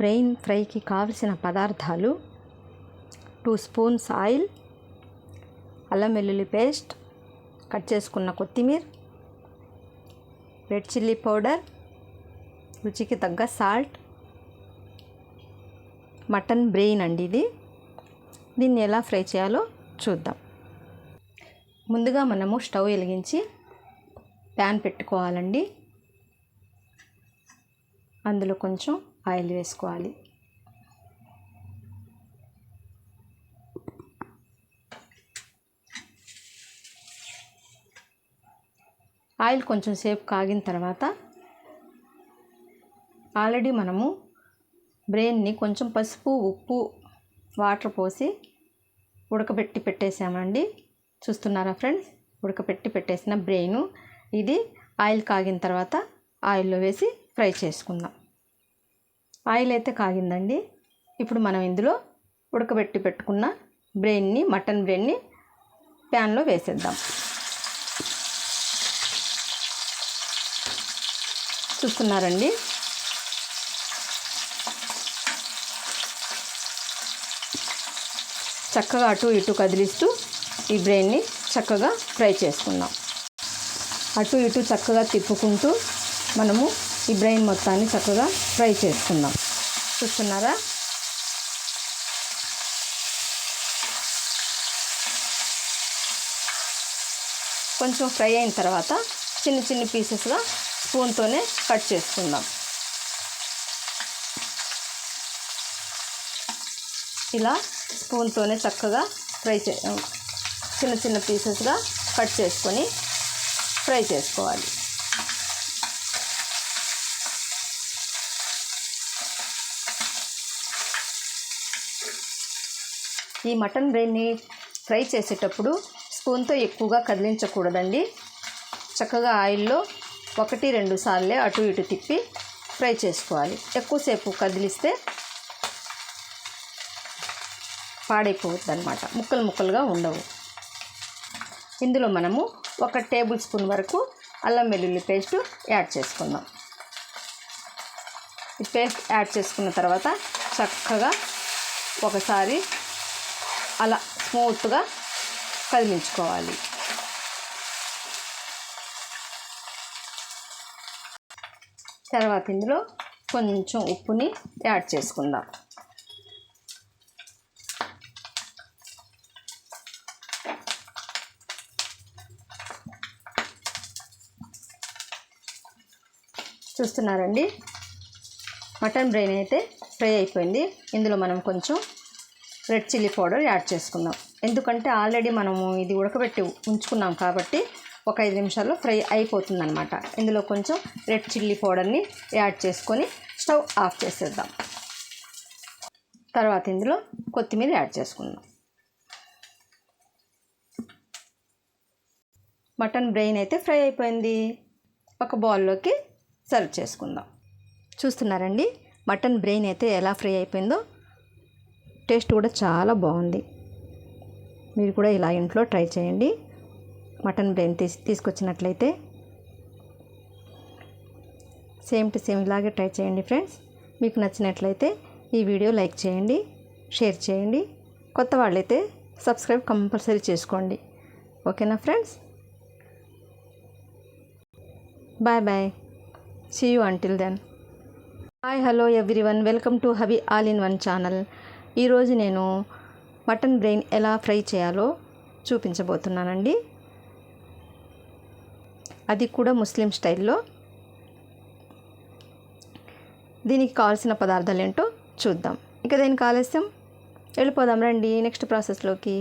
Brain ఫ్రైకి కావలసిన పదార్థాలు టూ స్పూన్స్ ఆయిల్ అల్లం వెల్లుల్లి పేస్ట్ కట్ చేసుకున్న కొత్తిమీర రెడ్ చిల్లీ పౌడర్ రుచికి తగ్గ సాల్ట్ మటన్ బ్రెయిన్ అండి ఇది. దీన్ని ఎలా ఫ్రై చేయాలో చూద్దాం. ముందుగా మనము స్టవ్ వెలిగించి ప్యాన్ పెట్టుకోవాలండి. అందులో కొంచెం ఆయిల్ వేసుకోవాలి. ఆయిల్ కొంచెం సేపు కాగిన తర్వాత ఆల్రెడీ మనము బ్రెయిన్ని కొంచెం పసుపు ఉప్పు వాటర్ పోసి ఉడకబెట్టి పెట్టేసామండి. చూస్తున్నారా ఫ్రెండ్స్? ఉడకబెట్టి పెట్టేసిన బ్రెయిన్. ఇది ఆయిల్ కాగిన తర్వాత ఆయిల్లో వేసి ఫ్రై చేసుకుందాం. ఆయిల్ అయితే కాగిందండి. ఇప్పుడు మనం ఇందులో ఉడకబెట్టి పెట్టుకున్న బ్రెయిన్ని మటన్ బ్రెయిన్ని ప్యాన్లో వేసేద్దాం. చూస్తున్నారండి? చక్కగా అటు ఇటు కదిలిస్తూ ఈ బ్రెయిన్ని చక్కగా ఫ్రై చేసుకుందాం. అటు ఇటు చక్కగా తిప్పుకుంటూ మనము ఈ బ్రెయిన్ మొత్తాన్ని చక్కగా ఫ్రై చేసుకుందాం. చూస్తున్నారా? కొంచెం ఫ్రై అయిన తర్వాత చిన్న చిన్న పీసెస్గా స్పూన్తోనే కట్ చేసుకుందాం. ఇలా స్పూన్తోనే చక్కగా ఫ్రై చే చిన్న చిన్న పీసెస్గా కట్ చేసుకొని ఫ్రై చేసుకోవాలి. ఈ మటన్ బ్రెయిన్ని ఫ్రై చేసేటప్పుడు స్పూన్తో ఎక్కువగా కదిలించకూడదండి. చక్కగా ఆయిల్లో ఒకటి రెండు సార్లే అటు ఇటు తిప్పి ఫ్రై చేసుకోవాలి. ఎక్కువసేపు కదిలిస్తే పాడైపోవద్దు అనమాట ముక్కలు ముక్కలుగా ఉండవు. ఇందులో మనము ఒక టేబుల్ స్పూన్ వరకు అల్లం వెల్లుల్లి పేస్ట్ యాడ్ చేసుకుందాం. ఈ పేస్ట్ యాడ్ చేసుకున్న తర్వాత చక్కగా ఒకసారి అలా స్మూత్గా కదిలించుకోవాలి. తర్వాత ఇందులో కొంచెం ఉప్పుని యాడ్ చేసుకుందాం. చూస్తున్నారండి? మటన్ బ్రెయిన్ అయితే ఫ్రై అయిపోయింది. ఇందులో మనం కొంచెం రెడ్ చిల్లీ పౌడర్ యాడ్ చేసుకుందాం. ఎందుకంటే ఆల్రెడీ మనము ఇది ఉడకబెట్టి ఉంచుకున్నాం కాబట్టి ఒక ఐదు నిమిషాల్లో ఫ్రై అయిపోతుంది అనమాట ఇందులో కొంచెం రెడ్ చిల్లీ పౌడర్ని యాడ్ చేసుకొని స్టవ్ ఆఫ్ చేసేద్దాం. తర్వాత ఇందులో కొత్తిమీర యాడ్ చేసుకుందాం. మటన్ బ్రెయిన్ అయితే ఫ్రై అయిపోయింది. ఒక బౌల్లోకి సర్వ్ చేసుకుందాం. చూస్తున్నారండి? మటన్ బ్రెయిన్ అయితే ఎలా ఫ్రై అయిపోయిందో టేస్ట్ కూడా చాలా బాగుంది. మీరు కూడా ఇలా ఇంట్లో ట్రై చేయండి. మటన్ బ్రెయిన్ తీసి తీసుకొచ్చినట్లయితే సేమ్ టు సేమ్ ఇలాగే ట్రై చేయండి ఫ్రెండ్స్. మీకు నచ్చినట్లయితే ఈ వీడియో లైక్ చేయండి షేర్ చేయండి. కొత్త వాళ్ళైతే సబ్స్క్రైబ్ కంపల్సరీ చేసుకోండి. ఓకేనా friends? Bye bye. See you until then hi hello everyone. Welcome to హవి all in one channel. ఈరోజు నేను మటన్ బ్రెయిన్ ఎలా ఫ్రై చేయాలో చూపించబోతున్నానండి. అది కూడా ముస్లిం స్టైల్లో. దీనికి కావాల్సిన పదార్థాలు ఏంటో చూద్దాం. ఇక దేనికి ఆలస్యం? వెళ్ళిపోదాం రండి. నెక్స్ట్ ప్రాసెస్లోకి.